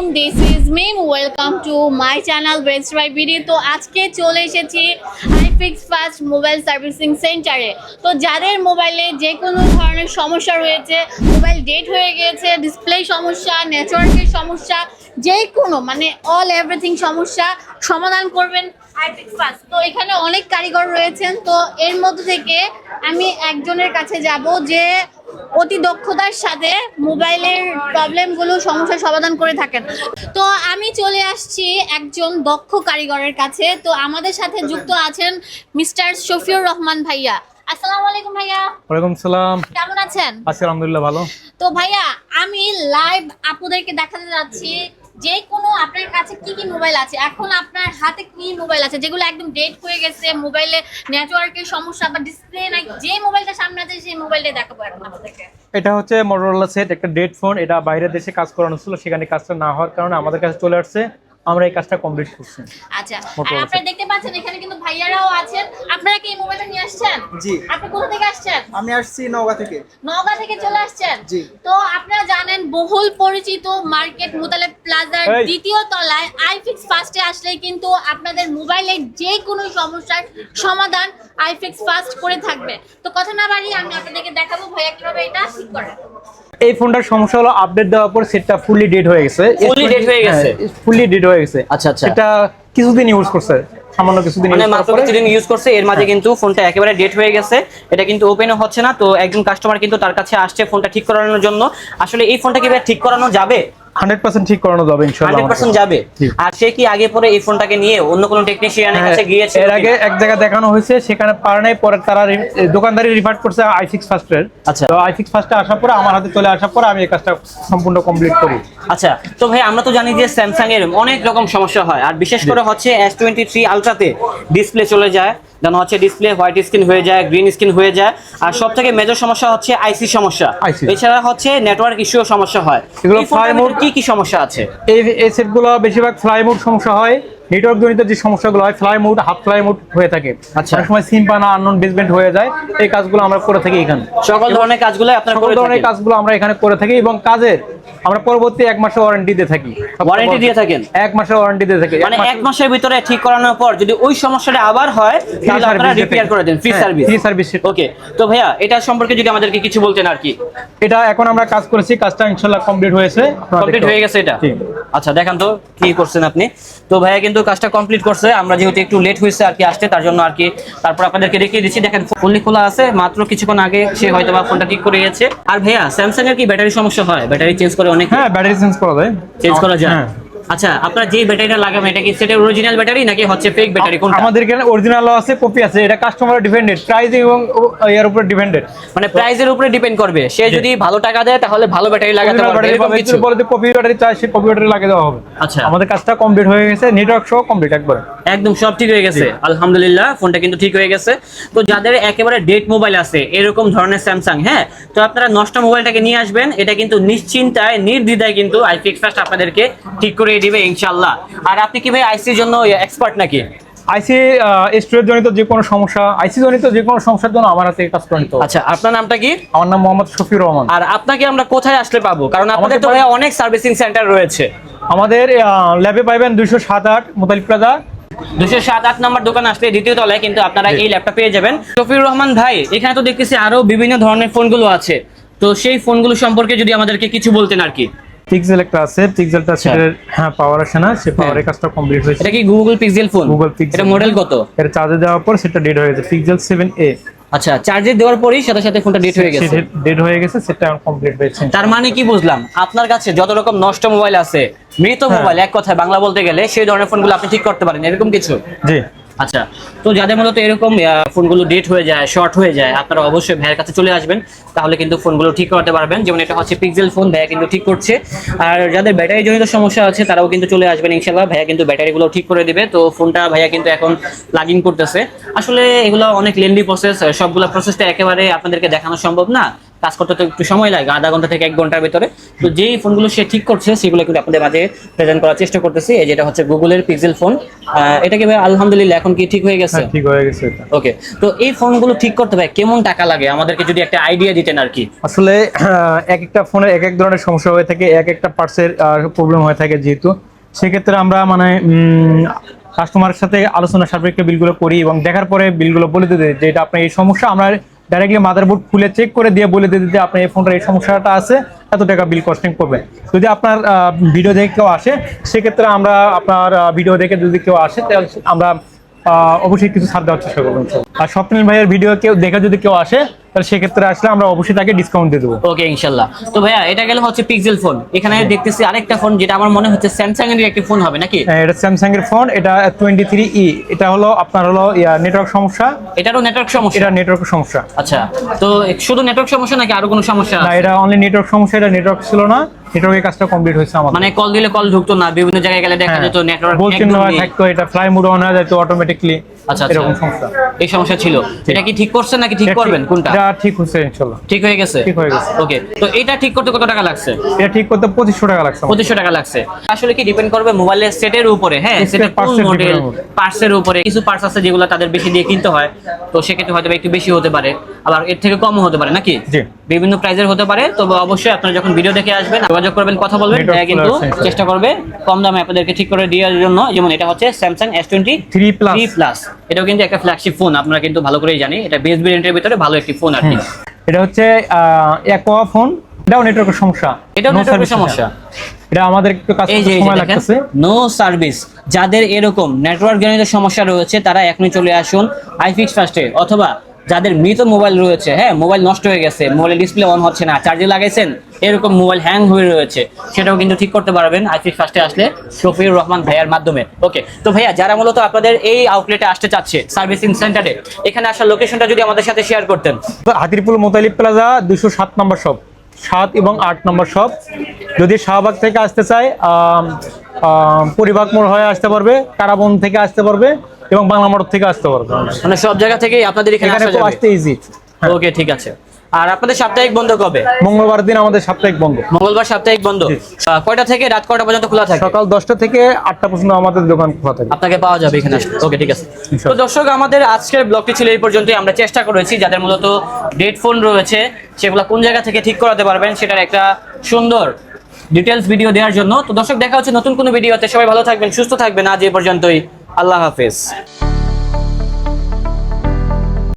আলাইকুম this is Mim welcome to my channel Best Buy BD তো আজকে চলে এসেছি আইফিক্স ফাস্ট মোবাইল সার্ভিসিং সেন্টারে তো যাদের মোবাইলে যে কোনো ধরনের সমস্যা রয়েছে মোবাইল ডেট হয়ে গিয়েছে ডিসপ্লে সমস্যা নেটওয়ার্কের সমস্যা, যে কোনো মানে অল এভরিথিং সমস্যা, সমাধান করবেন আইফিক্স ফাস্ট তো এখানে অনেক কারিগর রয়েছেন। তো এর মধ্যে থেকে আমি একজনের কাছে যাব যে অতি দক্ষতার সাথে মোবাইলের প্রবলেমগুলো সমস্যা সমাধান করে থাকেন। তো আমি চলে আসছি একজন দক্ষ কারিগরের কাছে। তো আমাদের সাথে যুক্ত আছেন মিস্টার শফিউর রহমান ভাইয়া। আসসালামু আলাইকুম ভাইয়া। ওয়ালাইকুম সালাম। কেমন আছেন? আছি আলহামদুলিল্লাহ ভালো। তো ভাইয়া আমি লাইভ আপুদেরকে দেখাতে যাচ্ছি যে কোনো আপনার কাছে কি কি মোবাইল আছে? এখন আপনার হাতে কি মোবাইল আছে? যেগুলো একদম ডেট হয়ে গেছে মোবাইলে নেটওয়ার্কের সমস্যা বা ডিসপ্লে নাই, যে মোবাইলটা সামনে আছে, সেই মোবাইলটা দেখাবো এখন আপনাদেরকে। এটা হচ্ছে মোটরোলা সেট একটা ডেট ফোন এটা বাইরের দেশে কাজ করানো ছিল, সেখানে কাজটা না হওয়ার কারণে আমাদের কাছে চলে আসছে। আমরা এই কাজটা কমপ্লিট করছি। আচ্ছা আর আপনারা দেখতে পাচ্ছেন এখানে কিন্তু ভাইয়ারাও আছেন। আপনারা কি এই মোবাইলটা নিয়ে আসছেন? জি। আপনি কোথা থেকে আসছেন? আমি আসছি নওগাঁ থেকে। নওগাঁ থেকে চলে আসছেন? জি। তো আপনারা জানেন বহুল পরিচিত মার্কেট মোতালেব প্লাজার দ্বিতীয় তলায় আইফিক্স ফার্স্টে আসলে কিন্তু আপনাদের মোবাইলের যে কোনো সমস্যার সমাধান আইফিক্স ফার্স্ট করে থাকবে। তো কথা না বাড়িয়ে আমি আপনাদেরকে দেখাবো ভাইয়া কীভাবে এটা ঠিক করে এই ফোনটার সমস্যা হলো আপডেট দেওয়ার পর সেটটা ফুললি ডেড হয়ে গেছে। ফুললি ডেড হয়ে গেছে? ফুললি ডেড হয়ে গেছে। আচ্ছা, আচ্ছা। এটা কিছুদিন ইউজ করছে সামান্য কিছুদিন মানে মাত্র কিছুদিন ইউজ করছে এর মাঝে কিন্তু ফোনটা একেবারে ডেট হয়ে গেছে। এটা কিন্তু ওপেনও হচ্ছে না তো একজন কাস্টমার কিন্তু তার কাছে আসছে ফোনটা ঠিক করানোর জন্য। আসলে এই ফোনটা কি ভাই ঠিক করানো যাবে? 100% ঠিক করানো যাবে ইনশাআল্লাহ হান্ড্রেড পার্সেন্ট যাবে? আর সে কি আগে পরে এই ফোনটাকে নিয়ে অন্য কোনো টেকনিশিয়ানের কাছে গিয়েছে হ্যাঁ, এর আগে এক জায়গায় দেখানো হয়েছে সেখানে পারে নাই পরে তারা দোকানদারি রিফার করছে আই সিক্স ফার্স্টের আচ্ছা। তো আই সিক্স ফার্স্টে আসার পরে আমার হাতে চলে আসার পরে আমি এই কাজটা সম্পূর্ণ কমপ্লিট করি। আচ্ছা তো ভাই আমরা তো জানি যে স্যামসাং এর অনেক রকম সমস্যা হয় আর বিশেষ করে হচ্ছে এস টোয়েন্টি থ্রি আলট্রাতে ডিসপ্লে চলে যায়। যেন হচ্ছে ডিসপ্লে হোয়াইট স্ক্রিন হয়ে যায় গ্রিন স্ক্রিন হয়ে যায়। আর সব থেকে মেজর সমস্যা হচ্ছে আইসি সমস্যা। এছাড়া হচ্ছে নেটওয়ার্ক ইস্যুও সমস্যা হয়। এগুলো ফ্লাই mode- কি কি সমস্যা আছে? এই এই সেটগুলো বেশিরভাগ ফ্লাই মোড সমস্যা হয়। নেটওয়ার্ক জনিত যে সমস্যাগুলো হয় fly mode half fly mode হয়ে থাকে। আচ্ছা। অনেক সময় সিম পানা আননোন বেসমেন্ট হয়ে যায়। এই কাজগুলো আমরা করে থাকি এখানে। সকল ধরনের কাজগুলো আপনারা সকল করে ধরনের কাজগুলো আমরা এখানে করে থাকি এবং কাজের আমরা পরবর্তী এক মাসের ওয়ারেন্টি দিয়ে থাকি। ওয়ারেন্টি দিয়ে থাকেন? এক মাসের ওয়ারেন্টি দিয়ে থাকি। মানে এক মাসের ভিতরে ঠিক করানোর পর যদি ওই সমস্যাটা আবার হয় তাহলে আপনারা রিপেয়ার করে দেন free service free service okay তো ভাইয়া এটা সম্পর্কে যদি আমাদেরকে কিছু বলতেন আর কি। এটা এখন আমরা কাজ করেছি কাজটা ইনশাআল্লাহ কমপ্লিট হয়েছে। কমপ্লিট হয়ে গেছে এটা। আচ্ছা দেখেন তো কি করছেন আপনি। তো ভাইয়া কিন্তু কাজটা কমপ্লিট করছে আমরা যেহেতু একটু লেট হয়েছে আর কি আসতে তার জন্য আর কি তারপর আপনাদেরকে দেখিয়ে দিচ্ছি। দেখেন ফুললি খোলা আছে মাত্র কিছুক্ষণ আগে সে হয়তো বা ফোনটা ঠিক করে গেছে আর ভাইয়া স্যামসাং এর কি ব্যাটারি সমস্যা হয়? ব্যাটারি চেঞ্জ করে অনেক হ্যাঁ ব্যাটারি চেঞ্জ করা যায়। চেঞ্জ করা যায়? হ্যাঁ। আচ্ছা আপনার যে ব্যাটারিটা লাগাবেন এটা কি সেটা অরিজিনাল ব্যাটারি নাকি হচ্ছে ফেক ব্যাটারি কোনটা? আমাদের এখানে অরিজিনালও আছে কপি আছে এটা কাস্টমার ডিপেন্ডেড প্রাইস এবং এর উপর ডিপেন্ডেড মানে প্রাইসের উপরে ডিপেন্ড করবে। সে যদি ভালো টাকা দেয় তাহলে ভালো ব্যাটারি লাগাতে পারবে এরকম কিছু। বলে যে কপি ব্যাটারি চাই সে কপি ব্যাটারি লাগিয়ে দেওয়া হবে। আচ্ছা। আমাদের কাজটা কমপ্লিট হয়ে গেছে নেটওয়ার্ক সহ কমপ্লিট একবার। একদম সব ঠিক হয়ে গেছে। আলহামদুলিল্লাহ ফোনটা কিন্তু ঠিক হয়ে গেছে। তো যাদের একেবারে ডেট মোবাইল আছে এরকম ধরনের স্যামসাং হ্যাঁ? তো আপনারা নষ্ট মোবাইলটাকে নিয়ে আসবেন এটা কিন্তু নিশ্চিন্তায় নির্দ্বিধায় কিন্তু আইফিক্স ফার্স্ট আপনাদেরকে ঠিক করে দিবে ইনশাআল্লাহ। আর আপনি কি ভাই আইসির জন্য এক্সপার্ট নাকি? আইসি স্টোরেজ জনিত যে কোনো সমস্যা আইসি জনিত যে কোনো সমস্যার জন্য আমার হাতে কাজ করে আচ্ছা আপনার নামটা কি? আমার নাম মোহাম্মদ শফিউর রহমান। আর আপনাকে আমরা কোথায় আসলে পাবো? কারণ আপনাদের তো ভাই অনেক সার্ভিসিং সেন্টার রয়েছে। আমাদের ল্যাবে পাইবেন দুইশো সাত আট মোতালিক প্লাজা। দুশো সাত আট নম্বর দোকান আসলে দ্বিতীয় তলায় কিন্তু আপনারা এই ল্যাপটপ পেয়ে যাবেন। শফিউর রহমান ভাই এখানে তো দেখতেছি আরও বিভিন্ন ধরনের ফোনগুলো আছে। তো সেই ফোনগুলো সম্পর্কে যদি আমাদেরকে কিছু বলতেন আর কি। পিক্সেল একটা আছে পিক্সেলটা আচ্ছা। সেটার হ্যাঁ পাওয়ার আসে না সে পাওয়ারের কাজটা কমপ্লিট হয়েছে। এটা কি Google Pixel phone Google Pixel এটা মডেল কত? এটা চার্জে দেওয়ার পর সেটা ডেট হয়ে গেছে পিক্সেল সেভেন এ আচ্ছা চার্জে দেওয়ার পরেই সাথে সাথে ফোনটা ডেট হয়ে গেছে। ডেট হয়ে গেছে সেটা কমপ্লিট হয়েছে। তার মানে কি বুঝলাম? আপনার কাছে যত রকম নষ্ট মোবাইল আছে মৃত হ্যাঁ। মোবাইল এক কথায় বাংলা বলতে গেলে সেই ধরনের ফোনগুলো আপনি ঠিক করতে পারেন এরকম কিছু? জি। আচ্ছা তো যাদের মূলত এরকম ফোনগুলো ডেট হয়ে যায় শর্ট হয়ে যায়, আপনারা অবশ্যই ভাইয়ের কাছে চলে আসবেন, তাহলে কিন্তু ফোনগুলো ঠিক করতে পারবেন। যেমন এটা হচ্ছে পিক্সেল ফোন ভাইয়া কিন্তু ঠিক করছে। আর যাদের ব্যাটারি জনিত সমস্যা আছে, তারাও কিন্তু চলে আসবেন ইনশাল্লাহ ভাইয়া কিন্তু ব্যাটারিগুলো ঠিক করে দিবে। তো ফোনটা ভাইয়া কিন্তু এখন লাগিং করতেছে। আসলে এগুলো অনেক লেন্দি প্রসেস সবগুলো প্রসেসটা একেবারে আপনাদেরকে দেখানো সম্ভব না। কাজ করতে তো একটু সময় লাগে আধা ঘণ্টা থেকে এক ঘণ্টার ভিতরে। তো যেই ফোনগুলো সে ঠিক করছে সেগুলো কিন্তু আপনাদের মাঝে প্রেজেন্ট করার চেষ্টা করতেছি। এই যেটা হচ্ছে গুগলের পিক্সেল ফোন এটা কি ভাই আলহামদুলিল্লাহ এখন কি ঠিক হয়ে গেছে? হ্যাঁ, ঠিক হয়ে গেছে এটা। ওকে তো এই ফোনগুলো ঠিক করতে ভাই কেমন টাকা লাগে? আমাদেরকে যদি একটা আইডিয়া দিতেন আর কি। আসলে এক একটা ফোনের এক এক ধরনের সমস্যা হয়ে থাকে এক একটা পার্টসের প্রবলেম হয়ে থাকে যেহেতু। সেক্ষেত্রে আমরা মানে কাস্টমারের সাথে আলোচনা সাপেক্ষে বিলগুলো করি এবং দেখার পরে বিলগুলো বলে দিতে যে এটা আপনার এই সমস্যা আমরা ডাইরেক্টলি মাদারবোর্ড খুলে চেক করে দিয়ে বলে দিতে আপনার এই ফোনটা এই সমস্যাটা আছে, এত টাকা বিল কস্টিং করবে। যদি আপনার ভিডিও দেখে কেউ আসে, সেক্ষেত্রে আমরা আপনার ভিডিও দেখে যদি কেউ আসে, তাহলে আমরা অবশ্যই কিছু ছাড় দেওয়ার চেষ্টা করব আর স্বপ্নিল ভাইয়ের ভিডিও কেউ দেখে যদি কেউ আসে তাহলে সেক্ষেত্রে আসলে আমরা অবশ্যই তাকে ডিসকাউন্ট দিয়ে দেবো। ওকে ইনশাল্লাহ। তো ভাইয়া এটা গেল হচ্ছে পিক্সেল ফোন এখানে দেখতেছি আরেকটা ফোন যেটা আমার মনে হচ্ছে স্যামসাং এর একটি ফোন হবে নাকি? হ্যাঁ, এটা স্যামসাং এর ফোন এটা টোয়েন্টি থ্রি ই এটা হলো আপনার হলো নেটওয়ার্ক সমস্যা। এটারও নেটওয়ার্ক সমস্যা? এটা নেটওয়ার্ক সমস্যা। আচ্ছা। তো শুধু নেটওয়ার্ক সমস্যা নাকি আরও কোনো সমস্যা না এটা অনলি নেটওয়ার্ক সমস্যা এটা নেটওয়ার্ক ছিল না। নেটওয়ার্কের কাজটা কমপ্লিট হয়েছে আমাদের। মানে কল দিলে কল ঢুকতো না বিভিন্ন জায়গায় গেলে দেখা হ্যাঁ, যেত নেটওয়ার্ক গোল চিহ্ন থাকতো এটা ফ্লাই মোড অন হয়ে যেত অটোমেটিকলি আচ্ছা আচ্ছা। এরকম সমস্যা। এই সমস্যা ছিল। এটা কি ঠিক করছেন নাকি ঠিক করবেন? কোনটা? এটা ঠিক ঠিক হয়ে গেছে? ঠিক হয়ে গেছে। ওকে তো এটা ঠিক করতে কত টাকা লাগছে? এটা ঠিক করতে টাকা লাগছে টাকা লাগছে। আসলে কি ডিপেন্ড করবে মোবাইলের সেটের উপরে হ্যাঁ? সেটের কোন মডেল পার্টসের উপরে কিছু পার্টস আছে যেগুলো তাদের বেশি দিয়ে কিনতে হয়। তো সেক্ষেত্রে হয়তো একটু বেশি হতে পারে। আবার এর থেকে কমও হতে পারে নাকি? জি। বিভিন্ন প্রাইজের হতে পারে। তবে অবশ্যই আপনারা যখন ভিডিও দেখে আসবেন যোগাযোগ করবেন কথা বলবেন ভাইয়া কিন্তু চেষ্টা করবে কম দামে আপনাদেরকে ঠিক করে দেওয়ার জন্য। যেমন এটা হচ্ছে Samsung S twenty 3 plus। Three plus এটাও কিন্তু একটা ফ্ল্যাগশিপ ফোন আপনারা কিন্তু ভালো করেই জানি। এটা বেস ভেরিয়েন্টের ভিতরে ভালো একটি ফোন আর কি। এটা হচ্ছে একোয়া ফোন এটাও নেটওয়ার্কের সমস্যা। এটাও নেটওয়ার্কের সমস্যা। এটা আমাদের একটু কাজ করতে সময় লাগতেছে। নো সার্ভিস যাদের এরকম নেটওয়ার্ক জনিত সমস্যা রয়েছে তারা এখনই চলে আসুন আইফিক্স ফাস্টে অথবা যাদের মৃত মোবাইল রয়েছে হ্যাঁ মোবাইল নষ্ট হয়ে গেছে, মোবাইলের ডিসপ্লে অন হচ্ছে না চার্জে লাগাইছেন, এরকম মোবাইল হ্যাং হয়ে রয়েছে, সেটাও কিন্তু ঠিক করতে পারবেন আইফিক্স ফার্স্টে আসলে শফিউর রহমান ভাইয়ার মাধ্যমে। ওকে তো ভাইয়া, যারা মূলত আপনাদের এই আউটলেটে আসতে চাচ্ছে সার্ভিসিং সেন্টারে এখানে আসার লোকেশনটা যদি আমাদের সাথে শেয়ার করতেন। হাতিরপুল মোতালিব প্লাজা দুশো সাত নম্বর শপ সাত এবং আট নম্বর শপ যদি শাহবাগ থেকে আসতে চায় পরিবাগ মোড় হয়ে আসতে পারবে, কারাবন থেকে আসতে পারবে। এবং বাংলা মোড় থেকে আসতে পারবে। মানে সব জায়গা থেকেই আপনাদের এখানে আসা আসতে ইজি ওকে ঠিক আছে। আর আপনাদের সাপ্তাহিক বন্ধ কবে? মঙ্গলবার দিন আমাদের সাপ্তাহিক বন্ধ। মঙ্গলবার সাপ্তাহিক বন্ধ। কয়টা থেকে রাত কয়টা পর্যন্ত খোলা থাকে? সকাল দশটা থেকে আটটা পর্যন্ত আমাদের দোকান খোলা থাকে। আপনাকে পাওয়া যাবে এখানে ওকে ঠিক আছে। তো দর্শক আমাদের আজকের ব্লগটি ছিল এই পর্যন্তই। আমরা চেষ্টা করেছি যাদের মূলত ডেড ফোন রয়েছে সেগুলো কোন জায়গা থেকে ঠিক করাতে পারবেন সেটার একটা সুন্দর ডিটেলস ভিডিও দেওয়ার জন্য। তো দর্শক দেখা হচ্ছে নতুন কোনো ভিডিওতে সবাই ভালো থাকবেন সুস্থ থাকবেন। আজ এই পর্যন্তই। আল্লাহ হাফেজ।